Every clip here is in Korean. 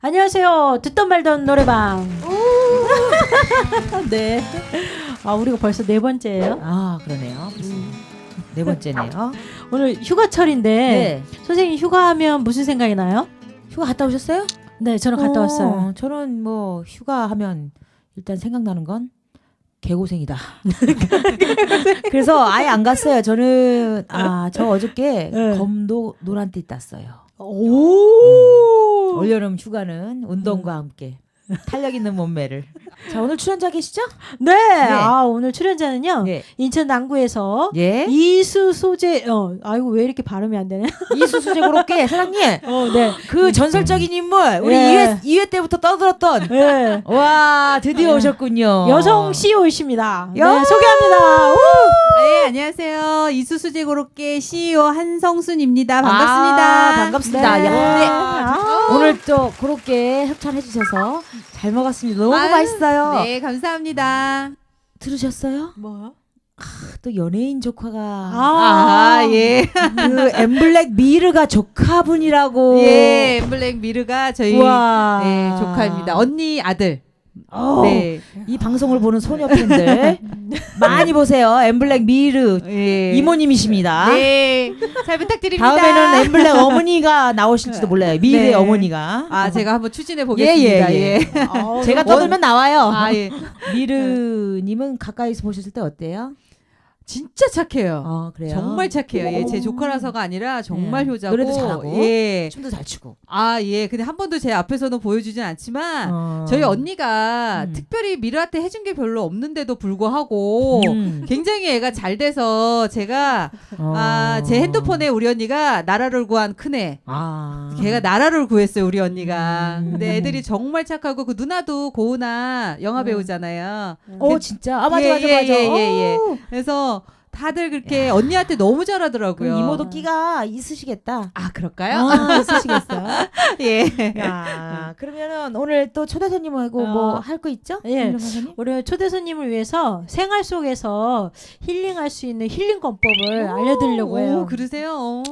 안녕하세요. 듣던 말던 노래방. 네. 아, 우리가 벌써 네 번째예요. 아 그러네요. 네 번째네요. 오늘 휴가철인데 네. 선생님 휴가하면 무슨 생각이 나요? 휴가 갔다 오셨어요? 네, 저는 갔다 어, 왔어요. 저는 뭐 휴가 하면 일단 생각나는 건 개고생이다. 그래서 아예 안 갔어요. 저는 아 저 어저께 네. 검도 노란띠 땄어요. 오. 올여름 휴가는 운동과 함께 탄력 있는 몸매를. 자 오늘 출연자 계시죠? 네. 아, 오늘 출연자는요. 네. 인천 남구에서 예. 이수 소재 어, 아이고 왜 이렇게 발음이 안 되냐? 이수수제 고롭게 사장님 어, 네. 그 전설적인 인물 우리 예. 2회 2회 때부터 떠들었던 네. 와 드디어 네. 오셨군요. 여성 CEO이십니다. 네, 야! 소개합니다. 우! 고로케 CEO 한성순입니다. 반갑습니다. 아, 반갑습니다. 네. 야, 네. 아. 오늘 또 그렇게 협찬해 주셔서 잘 먹었습니다. 너무 아유, 맛있어요. 네, 감사합니다. 들으셨어요? 뭐요? 또 연예인 조카가 아, 아, 예. 그 엠블랙 미르가 조카분이라고. 예, 엠블랙 미르가 저희 와. 네, 조카입니다. 언니 아들. 어, 네. 이 방송을 보는 소녀 팬들 많이 보세요. 엠블랙 미르 예. 이모님이십니다. 네. 잘 부탁드립니다. 다음에는 엠블랙 어머니가 나오실지도 몰라요. 미르의 네. 어머니가. 아, 제가 한번 추진해 보겠습니다. 예, 예, 예. 어, 제가 떠들면 나와요. 아, 예. 미르님은 가까이서 보셨을 때 어때요? 진짜 착해요. 어, 그래요. 정말 착해요. 예, 제 조카라서가 아니라 정말 예. 효자고. 노래도 잘하고. 예. 춤도 잘 추고. 아, 예. 근데 한 번도 제 앞에서는 보여주진 않지만 어. 저희 언니가 음. 특별히 미르한테 해준 게 별로 없는데도 불구하고 음. 굉장히 애가 잘 돼서 제가 어. 아, 제 핸드폰에 우리 언니가 나라를 구한 큰애. 아. 걔가 나라를 구했어요, 우리 언니가. 음. 근데 애들이 정말 착하고 그 누나도 고은아 영화 음. 배우잖아요. 어 진짜 아 맞아 예, 맞아 예, 맞아. 예, 예, 예. 오. 그래서 다들 그렇게 언니한테 너무 잘하더라고요. 이모도 끼가 있으시겠다. 아, 그럴까요? 어, 있으시겠어. 예. 야, 그러면은 오늘 또 초대 손님하고 어. 뭐할 거 있죠? 예. 우리 초대 손님을 위해서 생활 속에서 힐링할 수 있는 힐링 권법을 알려드리려고 해요. 오, 그러세요? 어.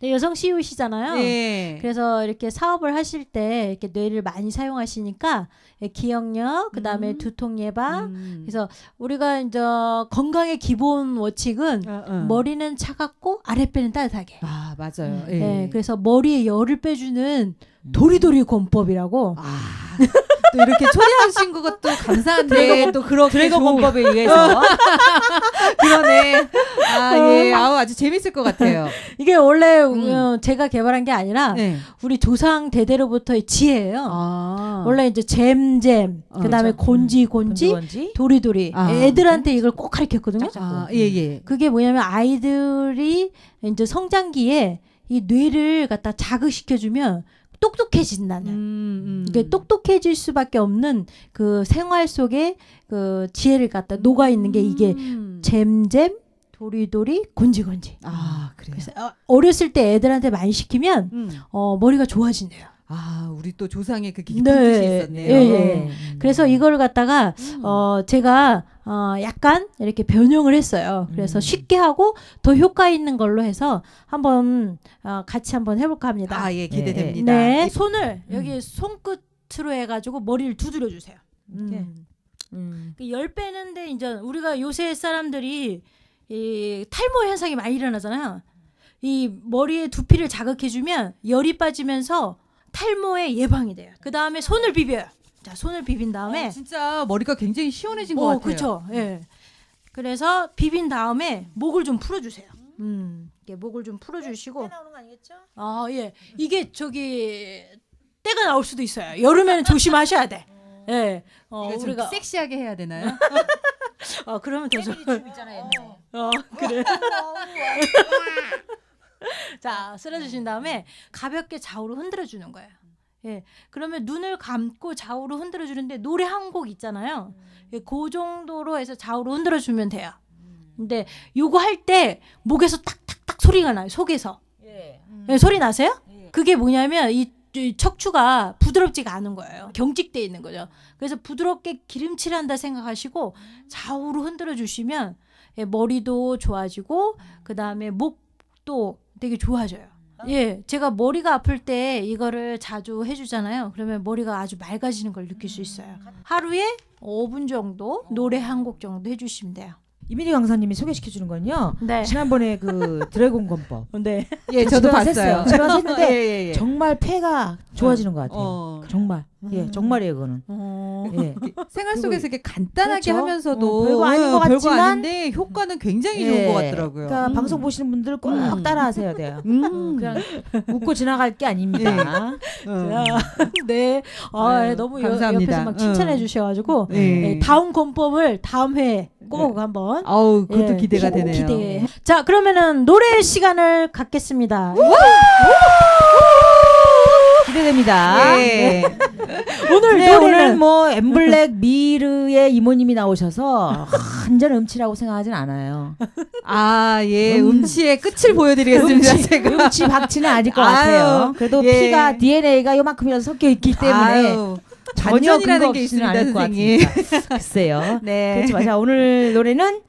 네, 여성 CEO시잖아요. 예. 그래서 이렇게 사업을 하실 때 이렇게 뇌를 많이 사용하시니까 예, 기억력, 그 다음에 음. 두통 예방. 음. 그래서 우리가 이제 건강의 기본 원칙 은 어, 어. 머리는 차갑고 아랫배는 따뜻하게. 아, 맞아요. 예. 네, 그래서 머리에 열을 빼주는 도리도리 권법이라고. 아, 또 이렇게 초대하신 것도 감사한데 또 그렇게 드래곤 권법에 의해서 그러네. 아, 예. 아우 아주 재밌을 것 같아요. 이게 원래 음. 어, 제가 개발한 게 아니라 네. 우리 조상 대대로부터의 지혜예요. 아. 원래 이제 잼잼, 어, 그다음에 그렇죠. 곤지 곤지, 건지 도리도리. 아. 애들한테 이걸 꼭 가르쳤거든요. 아, 예, 예. 그게 뭐냐면 아이들이 이제 성장기에 이 뇌를 갖다 자극시켜주면 똑똑해진다는. 음, 음. 이게 똑똑해질 수밖에 없는 그 생활 속에 그 지혜를 갖다 녹아 있는 게 이게 음. 잼잼, 도리도리, 곤지곤지. 아, 그래요. 그래서 어, 어렸을 때 애들한테 많이 시키면 음. 어, 머리가 좋아진대요. 아, 우리 또 조상의 그 깊은 네. 뜻이 있었네요. 예, 예. 그래서 이거를 갖다가 음. 어 제가 어 약간 이렇게 변형을 했어요. 그래서 음. 쉽게 하고 더 효과 있는 걸로 해서 한번 어 같이 한번 해볼까 합니다. 아, 예, 기대됩니다. 네, 예. 손을 음. 여기 손끝으로 해가지고 머리를 두드려 주세요. 이렇게 음. 음. 그열 빼는데 이제 우리가 요새 사람들이 이 탈모 현상이 많이 일어나잖아요. 이 머리에 두피를 자극해주면 열이 빠지면서 탈모의 예방이 돼요. 그 다음에 손을 비벼요. 자, 손을 비빈 다음에 어, 진짜 머리가 굉장히 시원해진 것 어, 같아요. 그렇죠. 예. 그래서 비빈 다음에 목을 좀 풀어주세요. 음, 이게 목을 좀 풀어주시고. 나오는 거 아니겠죠? 아, 예. 이게 저기 때가 나올 수도 있어요. 여름에는 조심하셔야 돼. 예. 어, 이거 좀 우리가 섹시하게 해야 되나요? 어, 그러면 더 좋. 있잖아요. 어, 그래. 자, 쓸어주신 다음에 가볍게 좌우로 흔들어 주는 거예요. 예. 그러면 눈을 감고 좌우로 흔들어 주는데 노래 한 곡 있잖아요. 예, 그 정도로 해서 좌우로 흔들어 주면 돼요. 근데 요거 할 때 목에서 딱딱딱 소리가 나요. 속에서. 예. 예, 소리 나세요? 예. 그게 뭐냐면 이, 이 척추가 부드럽지가 않은 거예요. 경직돼 있는 거죠. 그래서 부드럽게 기름칠한다 생각하시고 좌우로 흔들어 주시면 예, 머리도 좋아지고 그 다음에 목도 되게 좋아져요. 예, 제가 머리가 아플 때 이거를 자주 해주잖아요. 그러면 머리가 아주 맑아지는 걸 느낄 수 있어요. 하루에 5분 정도 노래 한 곡 정도 해주시면 돼요. 이민희 강사님이 소개시켜 주는 건요. 네. 지난번에 그 드래곤 건법 네. 예, 저도 봤어요. 가서 했는데 예, 예, 예. 정말 폐가 좋아지는 것 같아요. 어. 정말. 예, 음. 정말이에요, 그거는. 어. 예. 생활 속에서 이렇게 간단하게 그렇죠. 하면서도 어, 별거 아닌 것 별거 같지만 아닌데 효과는 굉장히 좋은 예. 것 같더라고요. 그러니까 음. 방송 보시는 분들 꼭 음. 따라 하셔야 돼요. 음. 그냥 웃고 지나갈 게 아닙니다. 어. 네. 아, 네, 너무 여- 감사합니다. 옆에서 막 칭찬해 응. 주셔가지고 네. 네, 다음 권법을 다음 회에 꼭 한번 아우 그것도 예, 기대가 꼭 되네요. 기대해. 자, 그러면은 노래 시간을 갖겠습니다. 기대됩니다. 예. 오늘 네, 오늘 노래는 뭐 엠블랙 미르의 이모님이 나오셔서 완전 음치라고 생각하진 않아요. 아, 예. 음. 음치의 끝을 보여드리겠습니다. 음치, 제가. 음치 박치는 아닐 것 아유, 같아요. 그래도 예. 피가 DNA가 요만큼이라도 섞여 있기 때문에 아유, 반전이라는 근거 게 있습니다, 않을 것 선생님. 같습니다. 글쎄요. 네. 그렇지만 자 오늘 노래는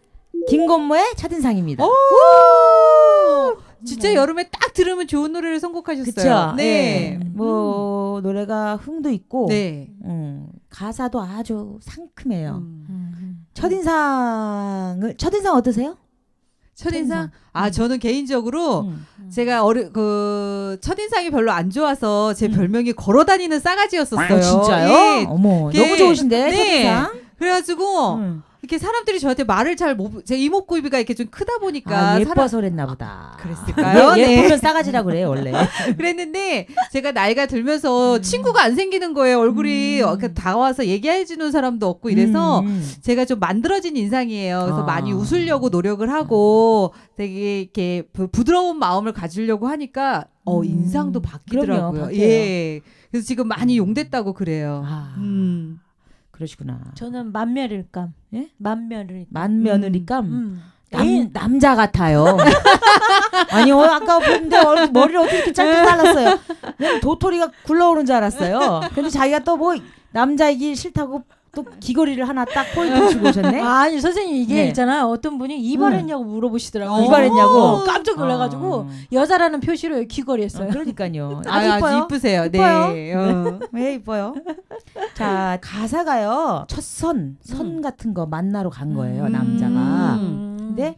김건모의 첫인상입니다. 오! 진짜 여름에 딱 들으면 좋은 노래를 선곡하셨어요. 그쵸? 네. 예. 뭐 노래가 흥도 있고 네. 음, 가사도 아주 상큼해요. 음. 음. 첫인상을 첫인상 어떠세요? 첫인상? 아, 저는 개인적으로 음. 제가 어르 그 첫인상이 별로 안 좋아서 제 음. 별명이 걸어다니는 싸가지였었어요. 아, 진짜요? 예. 어머 예. 너무 좋으신데 네. 첫인상. 그래가지고 음. 이렇게 사람들이 저한테 말을 잘 못, 제 이목구비가 이렇게 좀 크다 보니까 아, 예뻐서 그랬나 보다. 그랬을까요? 예, 네. 예쁘면 싸가지라 그래 원래. 그랬는데 제가 나이가 들면서 친구가 안 생기는 거예요. 얼굴이 음. 어, 그 다가와서 얘기해 주는 사람도 없고 이래서 음, 음. 제가 좀 만들어진 인상이에요. 그래서 아. 많이 웃으려고 노력을 하고 되게 이렇게 부- 부드러운 마음을 가지려고 하니까 어 음. 인상도 그럼요, 바뀌더라고요. 바뀌어요. 예. 그래서 지금 많이 용됐다고 그래요. 아, 음. 그러시구나. 저는 만면일감. 예? 만면을. 만며느리감 음. 남, 남자 같아요. 아니 어, 아까 보는데 어, 머리를 어떻게 이렇게 짧게 잘랐어요. 난 도토리가 굴러오는 줄 알았어요. 근데 자기가 또 뭐 남자이기 싫다고 또 귀걸이를 하나 딱 포인트 주고 오셨네. 아니 선생님 이게 네. 있잖아요. 어떤 분이 이발했냐고 물어보시더라고요. 어. 이발했냐고? 어, 깜짝 놀라가지고 아. 여자라는 표시로 귀걸이 했어요. 어, 그러니까요. 아, 아주 이뻐요. 이쁘세요. 네. 어. 왜 이뻐요? 자 가사가요 첫선 선 음. 같은 거 만나러 간 거예요 음. 남자가. 음. 근데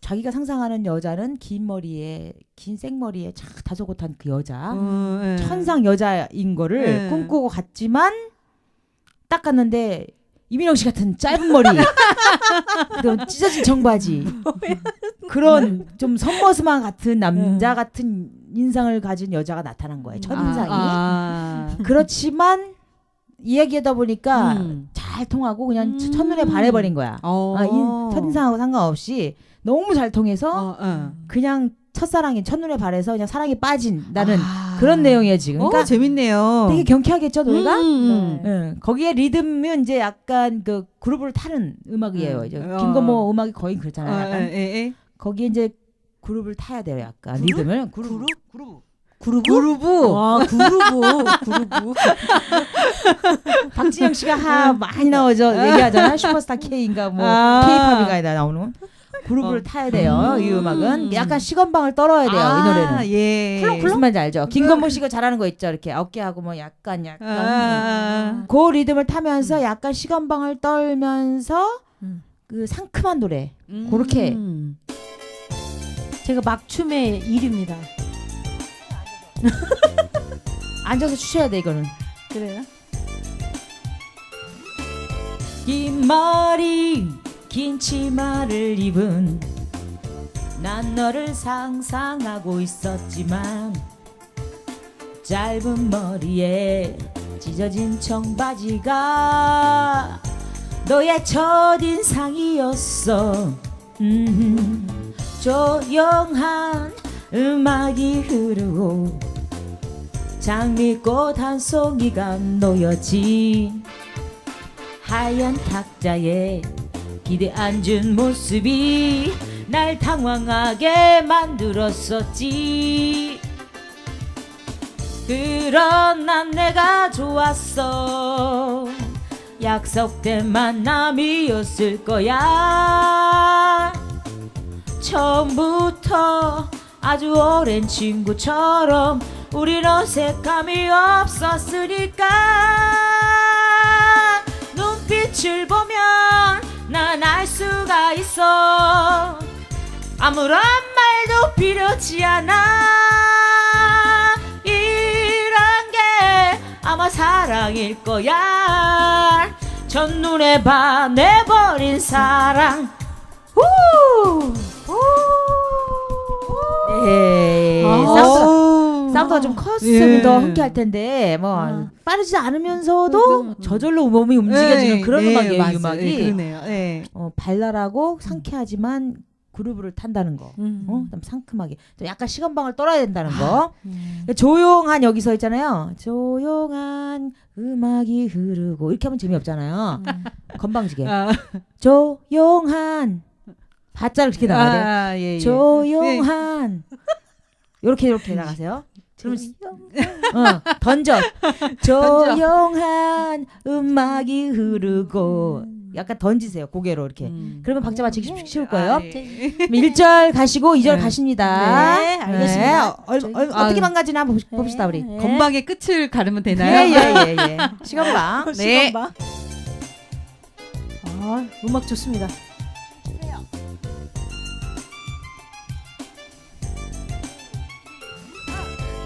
자기가 상상하는 여자는 긴 머리에 긴 생머리에 착 다소곳한 그 여자 어, 예. 천상 여자인 거를 네. 꿈꾸고 갔지만 딱 갔는데 이민영 씨 같은 짧은 머리 그런 찢어진 청바지 그런 좀 선머스만 같은 남자 네. 같은 인상을 가진 여자가 나타난 거예요 첫 인상이 아, 아. 그렇지만 이야기하다 보니까 음. 잘 통하고 그냥 음. 첫눈에 반해버린 거야 어. 아, 이 첫인상하고 상관없이 너무 잘 통해서 어, 어. 그냥 첫사랑이 첫눈에 반해서 그냥 사랑에 빠진 나는 아. 그런 내용이에요 지금 어, 그러니까 재밌네요. 되게 경쾌하겠죠 노래가 음, 음. 네. 예, 거기에 리듬은 이제 약간 그 그룹을 타는 음악이에요 음. 이제 어. 김건모 음악이 거의 어, 그렇잖아요 약간 예, 예. 거기에 이제 그룹을 타야 돼요 약간 리듬을 그룹 그룹. 그루브? 그루브. 와 그루브 그루브 박진영 씨가 하 많이 나오죠 얘기하잖아요 슈퍼스타 K인가 뭐 아. K팝인가에다 나오는 그룹을 어. 타야 돼요 이 음. 음악은 약간 시건방을 떨어야 돼요 이 노래는 예. 무슨 말인지 알죠? 김건모 씨가 잘하는 거 있죠. 이렇게 어깨하고 뭐 약간 약간 아. 그 리듬을 타면서 약간 시건방을 떨면서 음. 그 상큼한 노래. 음. 그렇게. 제가 막춤의 일입니다 앉아서 추셔야 돼 이거는. 그래요? 긴 머리 긴 치마를 입은 난 너를 상상하고 있었지만 짧은 머리에 찢어진 청바지가 너의 첫인상이었어. 음, 조용한 음악이 흐르고 장미꽃 한 송이가 놓여진 하얀 탁자에 기대 앉은 모습이 날 당황하게 만들었었지. 그러나 내가 좋았어. 약속된 만남이었을 거야. 처음부터 아주 오랜 친구처럼 우린 어색함이 없었으니까. 눈빛을 보면 난 알 수가 있어. 아무런 말도 필요치 않아. 이런 게 아마 사랑일 거야. 첫눈에 반해버린 사랑. 후! 네, 사 사운드가 좀 컸으면 예. 더 흔쾌할 텐데 뭐 아. 빠르지 않으면서도 음. 저절로 몸이 움직여지는 그런 음악이에요, 이 맞아요. 음악이. 네, 그러네요. 네. 어, 발랄하고 상쾌하지만 그루브를 탄다는 거. 음. 어? 그다음 상큼하게. 좀 약간 시간방을 떨어야 된다는 아. 거. 음. 조용한 여기서 있잖아요. 조용한 음악이 흐르고 이렇게 하면 재미없잖아요. 음. 건방지게. 아, 조용한 바자를 그렇게 나가야 돼요. 아, 예, 예. 조용한 이렇게 이렇게 나가세요. 그럼 어, 던져. 조용한 음악이 흐르고 약간 던지세요 고개로 이렇게. 음. 그러면 박자 맞추기 쉽- 쉬울 거예요. 아, 예. 1절 가시고 2절 네. 가십니다. 네, 알겠습니다. 어, 어, 어, 아, 어떻게 망가지나 한번 봅- 네. 봅시다 우리. 네. 건방의 끝을 가르면 예, 되나요? 예, 예, 예. 시간방. 네. 시간 봐. 아, 음악 좋습니다.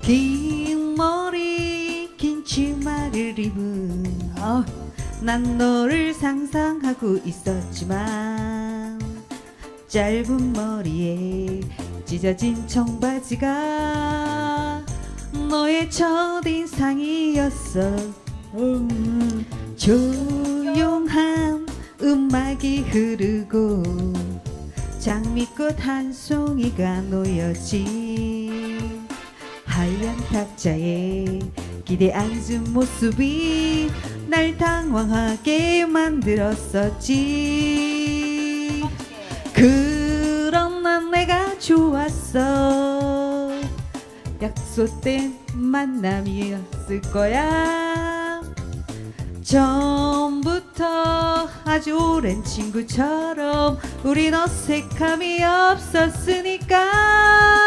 긴 머리 긴 치마를 입은 아, 난 너를 상상하고 있었지만 짧은 머리에 찢어진 청바지가 너의 첫인상이었어. 음, 조용한 음악이 흐르고 장미꽃 한 송이가 놓여진 하얀 탁자에 기대 앉은 모습이 날 당황하게 만들었었지. 그런 난 내가 좋았어. 약속된 만남이었을 거야. 처음부터 아주 오랜 친구처럼 우린 어색함이 없었으니까. 눈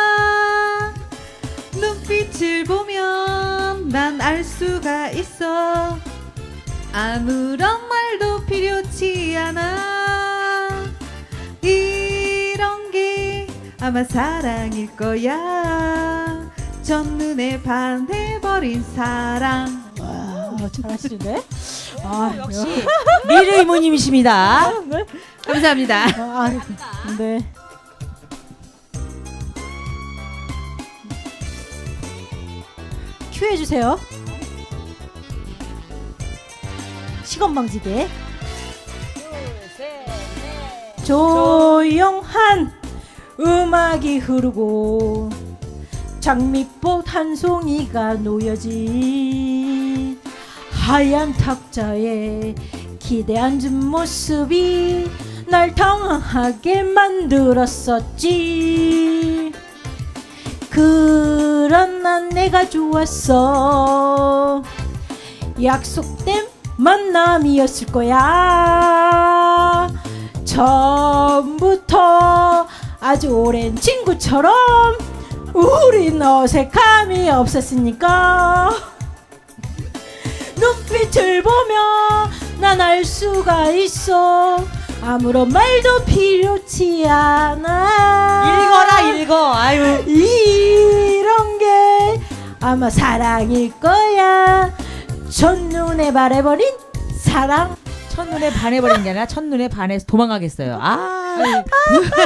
빛을 보면 난 알 수가 있어. 아무런 말도 필요치 않아. 이런 게 아마 사랑일 거야. 첫눈에 반해버린 사랑. 와, 잘하시는데? 아, 역시 미르 이모님이십니다. 감사합니다. 아, 네. 큐 해 주세요. 시간 방지대. 조용한 음악이 흐르고 장미꽃 한 송이가 놓여진 하얀 탁자에 기대 앉은 모습이 날 당황하게 만들었었지 그런 난 내가 좋았어. 약속된 만남이었을 거야. 처음부터 아주 오랜 친구처럼 우린 어색함이 없었으니까. 눈빛을 보며 난알 수가 있어. 아무런 말도 필요치 않아. 읽어라 읽어. 아유. 이런 게 아마 사랑일 거야. 첫눈에 말해버린 사랑. 첫눈에 반해버린 게 아니라 첫눈에 반해서 도망가겠어요. 아,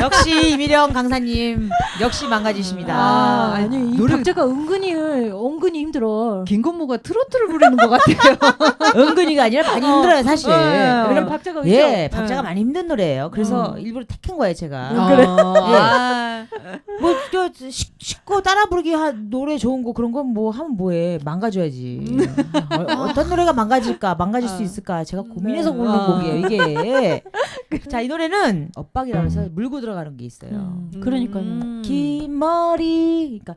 역시 이미령 강사님 역시 망가지십니다. 아, 아니 이 노래- 박자가 은근히 은근히 힘들어 김건모가 트로트를 부르는 것 같아요 은근히가 아니라 많이 힘들어요 사실. 어, 어. 왜냐면 왜냐면 박자가 있죠? 예, 박자가 예. 많이 힘든 노래예요. 그래서 음. 일부러 택한 거예요 제가. 그래? 어, 아, 뭐저 쉽고 따라 부르기 하, 노래 좋은 거 그런 건 뭐 하면 뭐해 망가져야지. 어, 떤 노래가 망가질까 망가질 수 어. 있을까 제가 고민해서 네. 부르는 어. 곡이에요 이게. 자 이 노래는 엇박이라고 해서 물고 들어가는 게 있어요. 음, 그러니까요 음. 긴 머리 그러니까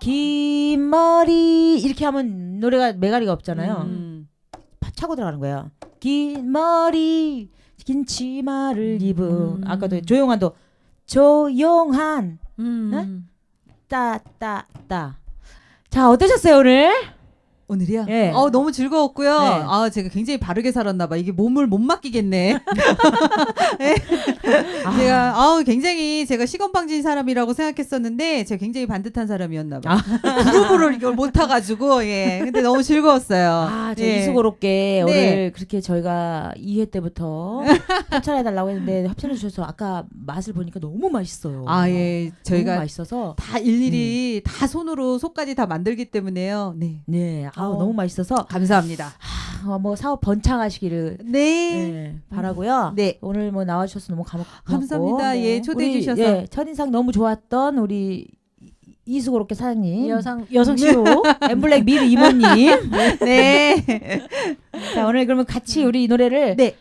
긴 머리 이렇게 하면 노래가 메가리가 없잖아요. 음. 팍 차고 들어가는 거예요. 긴 머리 긴 치마를 입은 음. 아까도 조용한도 조용한 음. 네? 따따따. 자 어떠셨어요 오늘? 오늘이요? 예. 어, 너무 즐거웠고요. 네. 아, 제가 굉장히 바르게 살았나 봐. 이게 몸을 못 맡기겠네. 아, 제가 아우 굉장히 제가 시건방진 사람이라고 생각했었는데 제가 굉장히 반듯한 사람이었나 봐. 그룹으로 이걸 못 타가지고 예. 근데 너무 즐거웠어요. 아, 저 예. 이수고롭게 네. 오늘 그렇게 저희가 2회 때부터 협찬해 달라고 했는데 협찬해 주셔서 아까 맛을 보니까 너무 맛있어요. 아 예, 저희가 맛있어서 다 일일이 다 손으로 속까지 다 만들기 때문에요. 네. 네, 아 어. 너무 맛있어서 감사합니다. 아, 뭐 사업 번창하시기를 네. 네, 바라고요. 네. 오늘 뭐 나와주셔서 너무 감사, 감사합니다. 예, 초대해 우리, 주셔서. 예, 첫인상 너무 좋았던 우리 이수고롭게 사장님, 여성 여성 CEO 엠블랙 미르 이모님. 네. 자 오늘 그러면 같이 우리 이 노래를 네.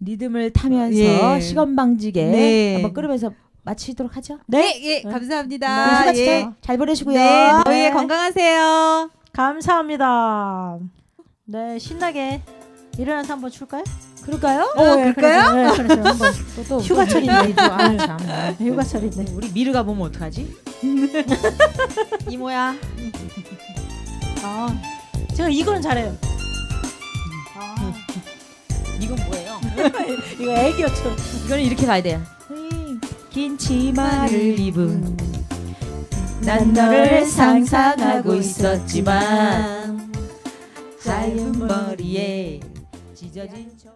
리듬을 타면서 예. 시건방지게 네. 한번 끌으면서 마치도록 하죠. 네, 예, 네, 감사합니다. 예. 잘, 잘 보내시고요. 네, 더위에 건강하세요. 감사합니다. 네 신나게 일어나서 한번 출까요? 그럴까요? 어, 그럴까요? 네, 그래서 한번 또, 또, 휴가철인데. 또, 아, 참. 휴가철인데. 우리 미르가 보면 어떡하지? 이모야. 아 제가 이거는 잘해요. 아 이건 뭐예요? 이거 애기였죠. 이거는 이렇게 가야 돼요. 긴 치마를 입은 난 너를 상상하고 있었지만 짧은 머리에 찢어진 저